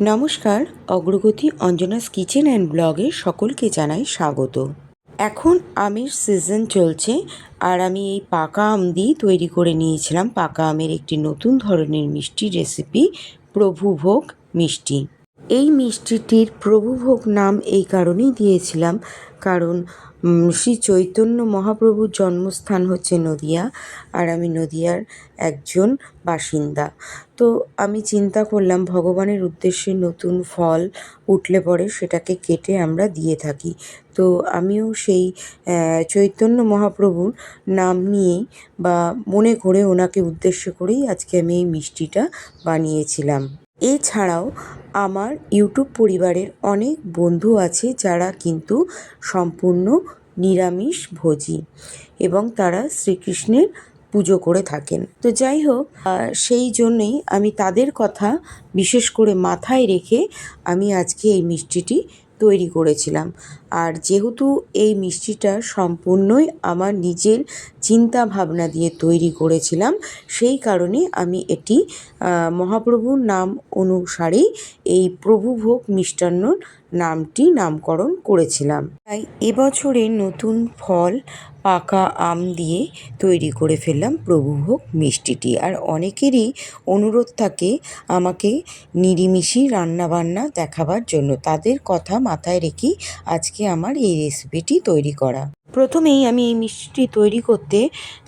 নমস্কার, অগ্রগতি Anjana's kitchen and ব্লগে সকলকে জানাই স্বাগত। এখন আমের সিজন চলছে আর আমি এই পাকা আম দিয়ে তৈরি করে নিয়েছিলাম। পাকা আমের একটি নতুন ধরনের মিষ্টি রেসিপি, প্রভুভোগ মিষ্টি। এই মিষ্টিটির প্রভুভোগ নাম এই কারণেই দিয়েছিলাম। কারণ শ্রী চৈতন্য মহাপ্রভুর জন্মস্থান হচ্ছে নদিয়া, আর আমি নদিয়ার একজন বাসিন্দা। তো আমি চিন্তা করলাম, ভগবানের উদ্দেশ্যে নতুন ফল উঠলে পরে সেটাকে কেটে আমরা দিয়ে থাকি। তো আমিও সেই চৈতন্য মহাপ্রভুর নাম নিয়েই বা মনে করে ওনাকে উদ্দেশ্য করেই আজকে আমি এই মিষ্টিটা বানিয়েছিলাম। এছাড়াও আমার ইউটিউব পরিবারের অনেক বন্ধু আছে যারা কিন্তু সম্পূর্ণ নিরামিষ ভোজী এবং তারা শ্রীকৃষ্ণের পুজো করে থাকেন। তো যাই হোক সেই জন্যেই আমি তাদের কথা বিশেষ করে মাথায় রেখে আমি আজকে এই মিষ্টিটি তৈরি করেছিলাম। আর যেহেতু এই মিষ্টিটা সম্পূর্ণই আমার নিজের চিন্তা ভাবনা দিয়ে তৈরি করেছিলাম, সেই কারণে আমি এটি মহাপ্রভুর নাম অনুসারেই এই প্রভুভোগ মিষ্টান্নর নামটি নামকরণ করেছিলাম। তাই এবছরে নতুন ফল, পাকা আম দিয়ে তৈরি করে ফেললাম প্রভুভোগ মিষ্টিটি। আর অনেকেরই অনুরোধ থাকে আমাকে নিরিমিষি রান্নাবান্না দেখাবার জন্য। তাদের কথা মাথায় রেখেই আজকে আমার এই রেসিপিটি তৈরি করা। প্রথমেই আমি এই মিষ্টিটি তৈরি করতে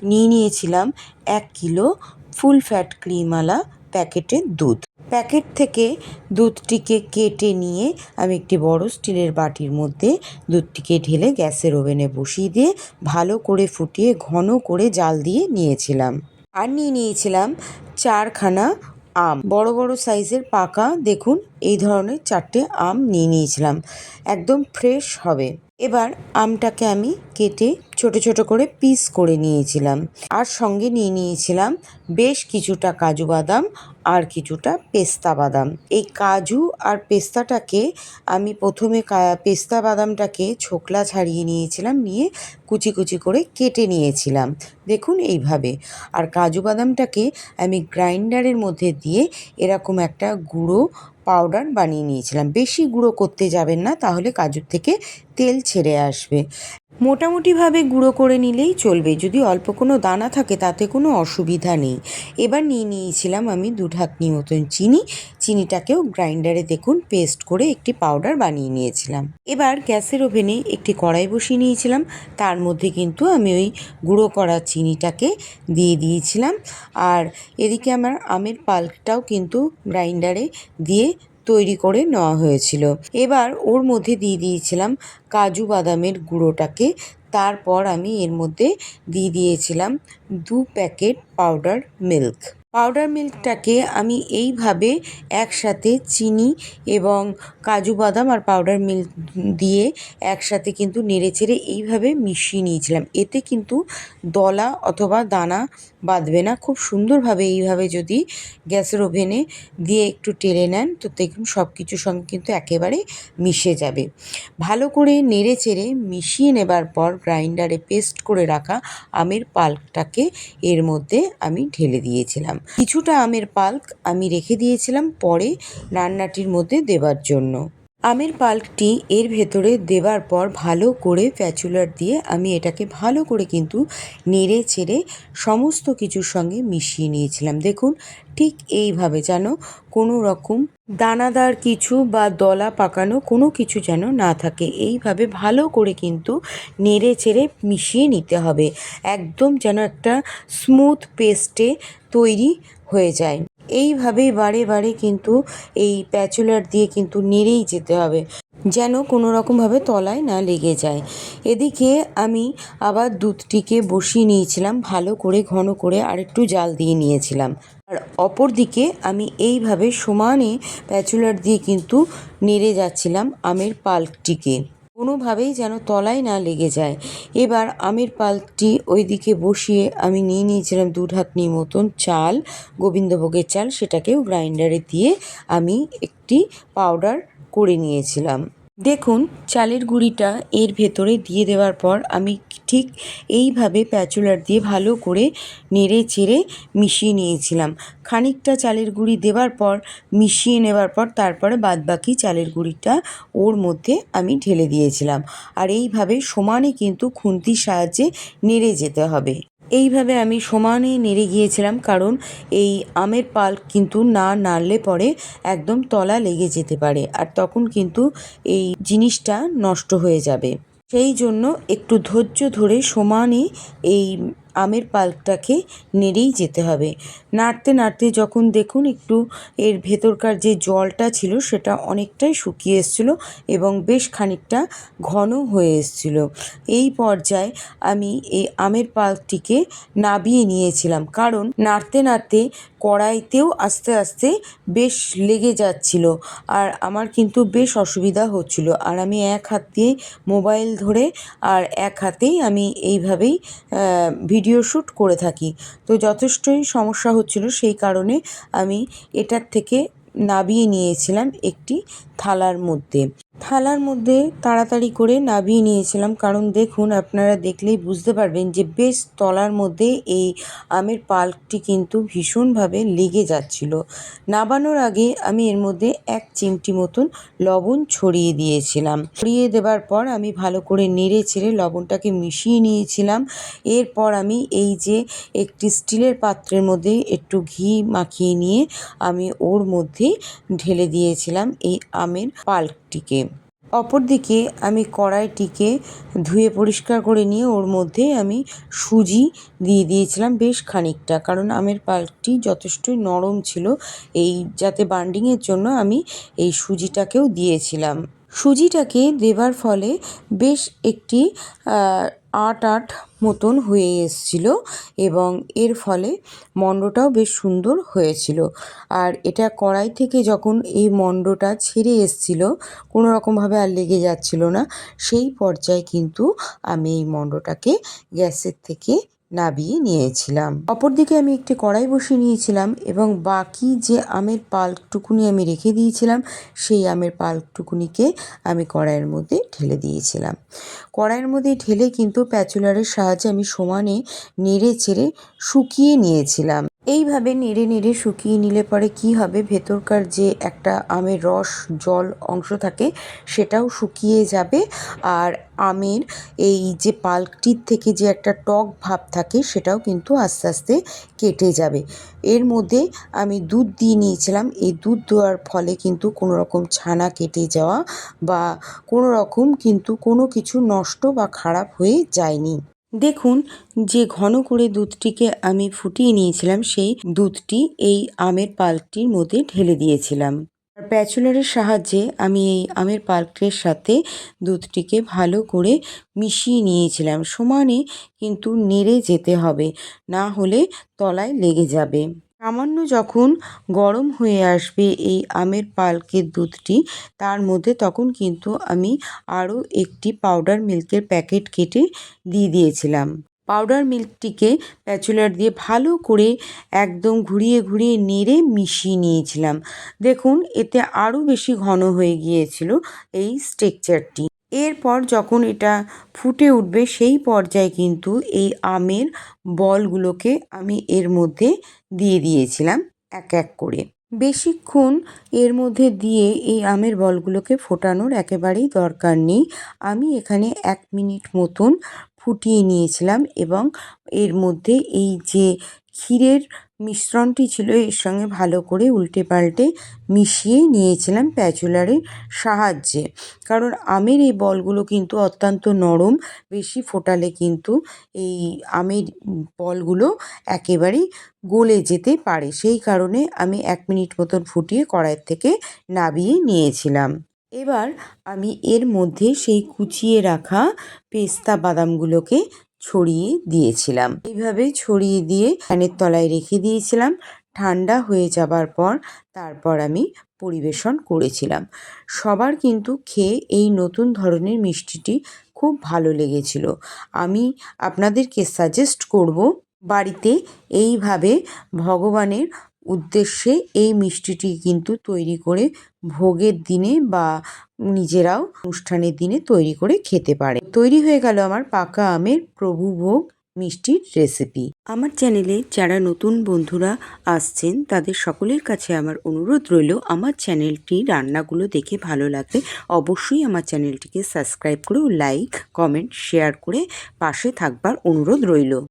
নিয়ে নিয়েছিলাম এক কিলো ফুল ফ্যাট ক্রিমওয়ালা প্যাকেটের দুধ। প্যাকেট থেকে দুধটিকে কেটে নিয়ে আমি একটি বড় স্টিলের বাটির মধ্যে দুধটিকে ঢেলে গ্যাসের ওভেনে বসিয়ে দিয়ে ভালো করে ফুটিয়ে ঘন করে জাল দিয়ে নিয়েছিলাম। আর নিয়ে নিয়েছিলাম চারখানা আম। বড় বড় সাইজের পাকা, দেখুন, এই ধরনের চারটে আম নিয়ে নিয়েছিলাম। একদম ফ্রেশ হবে। এবার আমটাকে আমি কেটে ছোট ছোট করে পিস করে নিয়েছিলাম। আর সঙ্গে নিয়ে নিয়েছিলাম বেশ কিছুটা কাজু বাদাম আর কিছুটা পেস্তা বাদাম। এই কাজু আর পেস্তাটাকে আমি প্রথমে পেস্তা বাদামটাকে ছোকলা ছাড়িয়ে নিয়েছিলাম, নিয়ে কুচি কুচি করে কেটে নিয়েছিলাম। দেখুন এইভাবে। আর কাজু বাদামটাকে আমি গ্রাইন্ডারের মধ্যে দিয়ে এরকম একটা গুঁড়ো পাউডার বানিয়ে নিয়েছিলাম। বেশি গুঁড়ো করতে যাবেন না, তাহলে কাজুর থেকে তেল ছেড়ে আসবে। মোটামুটিভাবে গুঁড়ো করে নিলেই চলবে। যদি অল্প কোনো দানা থাকে, তাতে কোনো অসুবিধা নেই। এবার নিয়ে নিয়েছিলাম আমি দু ঢাকনি মতন চিনি। চিনিটাকেও গ্রাইন্ডারে দেখুন, পেস্ট করে একটি পাউডার বানিয়ে নিয়েছিলাম। এবার গ্যাসের ওভেনে একটি কড়াই বসিয়ে নিয়েছিলাম। তার মধ্যে কিন্তু আমি ওই গুঁড়ো করা চিনিটাকে দিয়ে দিয়েছিলাম। আর এদিকে আমার আমের পাল্পটাও কিন্তু গ্রাইন্ডারে দিয়ে তৈরি করে নেওয়া হয়েছিল। এবার ওর মধ্যে দিয়ে দিয়েছিলাম কাজু বাদামের গুঁড়োটাকে। তারপর আমি এর মধ্যে দিয়ে দিয়েছিলাম দু প্যাকেট পাউডার মিল্ক। পাউডার মিল্কটাকে আমি এইভাবে একসাথে চিনি এবং কাজু বাদাম আর পাউডার মিল্ক দিয়ে একসাথে কিন্তু নেড়েচেড়ে এইভাবে মিশিয়ে নিয়েছিলাম। এতে কিন্তু দলা অথবা দানা বাঁধবে না। খুব সুন্দরভাবে এইভাবে যদি গ্যাসের ওভেনে দিয়ে একটু টেলে নেন, তো দেখুন সব কিছুর সঙ্গে কিন্তু একেবারে মিশে যাবে। ভালো করে নেড়ে চেড়ে মিশিয়ে নেবার পর গ্রাইন্ডারে পেস্ট করে রাখা আমের পাল্পটাকে এর মধ্যে আমি ঢেলে দিয়েছিলাম। কিছুটা আমের পাল্প আমি রেখে দিয়েছিলাম পরে রান্নাটির মধ্যে দেওয়ার জন্য। আমের পাল্পটি এর ভেতরে দেবার পর ভালো করে প্যাচুলার দিয়ে আমি এটাকে ভালো করে কিন্তু নেড়ে চেড়ে সমস্ত কিছুর সঙ্গে মিশিয়ে নিয়েছিলাম। দেখুন, ঠিক এইভাবে যেন কোনো রকম দানাদার কিছু বা দলা পাকানো কোনো কিছু যেন না থাকে। এইভাবে ভালো করে কিন্তু নেড়ে চেড়ে মিশিয়ে নিতে হবে। একদম যেন একটা স্মুথ পেস্টে তৈরি হয়ে যায়। এইভাবেই বারে বারে কিন্তু এই প্যাচুলার দিয়ে কিন্তু নেড়েই যেতে হবে, যেন কোনো রকমভাবে তলায় না লেগে যায়। এদিকে আমি আবার দুধটিকে বসিয়ে নিয়েছিলাম, ভালো করে, ঘন করে আরেকটু জাল দিয়ে নিয়েছিলাম। আর অপর দিকে আমি এইভাবে সমানে প্যাচুলার দিয়ে কিন্তু নেড়ে যাচ্ছিলাম আমের পাল্পটিকে কোনোভাবেই যেন তলায় না লেগে যায়। এবার আমের পালটি ওইদিকে বসিয়ে আমি নিয়ে নিয়েছিলাম দু ঢাকনি মতন চাল, গোবিন্দভোগের চাল, সেটাকেও গ্রাইন্ডারে দিয়ে আমি একটি পাউডার করে নিয়েছিলাম। দেখুন, চালের গুঁড়িটা এর ভেতরে দিয়ে দেওয়ার পর আমি ঠিক এইভাবে প্যাচুলার দিয়ে ভালো করে নেড়ে চেড়ে মিশিয়ে নিয়েছিলাম। খানিকটা চালের গুঁড়ি দেওয়ার পর, মিশিয়ে নেওয়ার পর তারপরে বাদবাকি চালের গুঁড়িটা ওর মধ্যে আমি ঢেলে দিয়েছিলাম। আর এইভাবে সমানে কিন্তু খুন্তির সাহায্যে নেড়ে যেতে হবে। এইভাবে আমি সমানে নেড়ে গিয়েছিলাম, কারণ এই আমের পাল কিন্তু না নাড়লে পরে একদম তলা লেগে যেতে পারে আর তখন কিন্তু এই জিনিসটা নষ্ট হয়ে যাবে। সেই জন্য একটু ধৈর্য ধরে সমানে এই আমের পাল্পটাকে নেড়েই যেতে হবে। নাড়তে নাড়তে যখন দেখুন একটু এর ভেতরকার যে জলটা ছিল সেটা অনেকটাই শুকিয়ে এসেছিল এবং বেশ খানিকটা ঘন হয়ে এসেছিল। এই পর্যায়ে আমি এই আমের পাল্পটিকে নাবিয়ে নিয়েছিলাম কারণ নাড়তে নাড়তে কড়াইতেও আস্তে আস্তে বেশ লেগে যাচ্ছিল আর আমার কিন্তু বেশ অসুবিধা হচ্ছিল আর আমি এক হাত দিয়ে মোবাইল ধরে আর এক হাতেই আমি এইভাবেই শ্যুট করে থাকি। তো যথেষ্টই সমস্যা হচ্ছিল, সেই কারণে আমি এটার থেকে নামিয়ে নিয়েছিলাম একটি থালার মধ্যে। থালার মধ্যে তাড়াতাড়ি করে নাবিয়ে নিয়েছিলাম। কারণ দেখুন, আপনারা দেখলেই বুঝতে পারবেন যে বেশ তলার মধ্যে এই আমের পাল্পটি কিন্তু ভীষণভাবে লেগে যাচ্ছিল। নাবানোর আগে আমি এর মধ্যে এক চিমটি মতন লবণ ছড়িয়ে দিয়েছিলাম। ছড়িয়ে দেবার পর আমি ভালো করে নেড়ে চেড়ে লবণটাকে মিশিয়ে নিয়েছিলাম। এরপর আমি এই যে একটি স্টিলের পাত্রের মধ্যে একটু ঘি মাখিয়ে নিয়ে আমি ওর মধ্যে ঢেলে দিয়েছিলাম এই আমের পাল্পটিকে অপরদিকে আমি কড়াইটিকে ধুয়ে পরিষ্কার করে নিয়ে ওর মধ্যে আমি সুজি দিয়ে দিয়েছিলাম বেশ খানিকটা। কারণ আমের পালটি যথেষ্টই নরম ছিল, এই যাতে বান্ডিংয়ের জন্য আমি এই সুজিটাকেও দিয়েছিলাম। সুজিটাকে দেবার ফলে বেশ একটি আট আট মতন হয়ে এসছিল এবং এর ফলে মণ্ডটাও বেশ সুন্দর হয়েছিল। আর এটা কড়াই থেকে যখন এই মণ্ডটা ছেড়ে এসছিল, কোনো রকমভাবে আর লেগে যাচ্ছিল না। সেই পর্যায়ে কিন্তু আমি এই মণ্ডটাকে গ্যাসের থেকে নাবিয়ে নিয়েছিলাম। অপরদিকে আমি একটি কড়াই বসিয়ে নিয়েছিলাম এবং বাকি যে আমের পালকটুকুনি আমি রেখে দিয়েছিলাম, সেই আমের পালকটুকুনিকে আমি কড়াইয়ের মধ্যে ঢেলে দিয়েছিলাম। কড়াইয়ের মধ্যে ঢেলে কিন্তু প্যাচুলারের সাহায্যে আমি সমানে নেড়ে চেড়ে শুকিয়ে নিয়েছিলাম। এইভাবে নেড়ে নেড়ে শুকিয়ে নিলে পরে কি হবে? ভেতরকার যে একটা আমের রস, জল অংশ থাকে, সেটাও শুকিয়ে যাবে। আর আমের এই যে পাল্পটির থেকে যে একটা টক ভাব থাকে, সেটাও কিন্তু আস্তে আস্তে কেটে যাবে। এর মধ্যে আমি দুধ দিয়ে নিয়েছিলাম। এই দুধ দেওয়ার ফলে কিন্তু কোনো রকম ছানা কেটে যাওয়া বা কোনো রকম কিন্তু কোনো কিছু নষ্ট বা খারাপ হয়ে যায়নি। দেখুন, যে ঘন করে দুধটিকে আমি ফুটিয়ে নিয়েছিলাম, সেই দুধটি এই আমের পাল্পটির মধ্যে ঢেলে দিয়েছিলাম। প্যাচুলারের সাহায্যে আমি এই আমের পাল্পের সাথে দুধটিকে ভালো করে মিশিয়ে নিয়েছিলাম। সমানে কিন্তু নেড়ে যেতে হবে, না হলে তলায় লেগে যাবে। সামান্য যখন গরম হয়ে আসবে এই আমের পালকের দুধটি, তার মধ্যে তখন কিন্তু আমি আরও একটি পাউডার মিল্কের প্যাকেট কেটে দিয়ে দিয়েছিলাম। পাউডার মিল্কটিকে প্যাচুলার দিয়ে ভালো করে একদম ঘুরিয়ে ঘুরিয়ে নেড়ে মিশিয়ে নিয়েছিলাম। দেখুন, এতে আরও বেশি ঘন হয়ে গিয়েছিল এই স্ট্রেকচারটি এরপর যখন এটা ফুটে উঠবে, সেই পর্যায়ে কিন্তু এই আমের বলগুলোকে আমি এর মধ্যে দিয়ে দিয়েছিলাম এক এক করে। বেশিক্ষণ এর মধ্যে দিয়ে এই আমের বলগুলোকে ফোটানোর একেবারেই দরকার নেই। আমি এখানে এক মিনিট মতন ফুটিয়ে নিয়েছিলাম এবং এর মধ্যে এই যে ক্ষীরের মিশ্রণটি ছিল এর সঙ্গে ভালো করে উল্টে পাল্টে মিশিয়ে নিয়েছিলাম প্যাচুলারের সাহায্যে। কারণ আমের এই বলগুলো কিন্তু অত্যন্ত নরম, বেশি ফোটালে কিন্তু এই আমের বলগুলো একেবারেই গলে যেতে পারে। সেই কারণে আমি এক মিনিট মতন ফুটিয়ে কড়াইয়ের থেকে নাবিয়ে নিয়েছিলাম। এবার আমি এর মধ্যে সেই কুচিয়ে রাখা পেস্তা বাদামগুলোকে ছড়িয়ে দিয়েছিলাম। এইভাবে ছড়িয়ে দিয়ে ফ্যানের তলায় রেখে দিয়েছিলাম। ঠান্ডা হয়ে যাবার পর তারপর আমি পরিবেশন করেছিলাম। সবার কিন্তু খেয়ে এই নতুন ধরনের মিষ্টিটি খুব ভালো লেগেছিল। আমি আপনাদেরকে সাজেস্ট করব, বাড়িতে এইভাবে ভগবানের উদ্দেশ্যে এই মিষ্টিটি কিন্তু তৈরি করে ভোগের দিনে বা নিজেরাও অনুষ্ঠানের দিনে তৈরি করে খেতে পারে। তৈরি হয়ে গেল আমার পাকা আমের প্রভু ভোগ মিষ্টির রেসিপি আমার চ্যানেলে যারা নতুন বন্ধুরা আসছেন, তাদের সকলের কাছে আমার অনুরোধ রইল, আমার চ্যানেলটি রান্নাগুলো দেখে ভালো লাগলে অবশ্যই আমার চ্যানেলটিকে সাবস্ক্রাইব করে লাইক, কমেন্ট, শেয়ার করে পাশে থাকবার অনুরোধ রইল।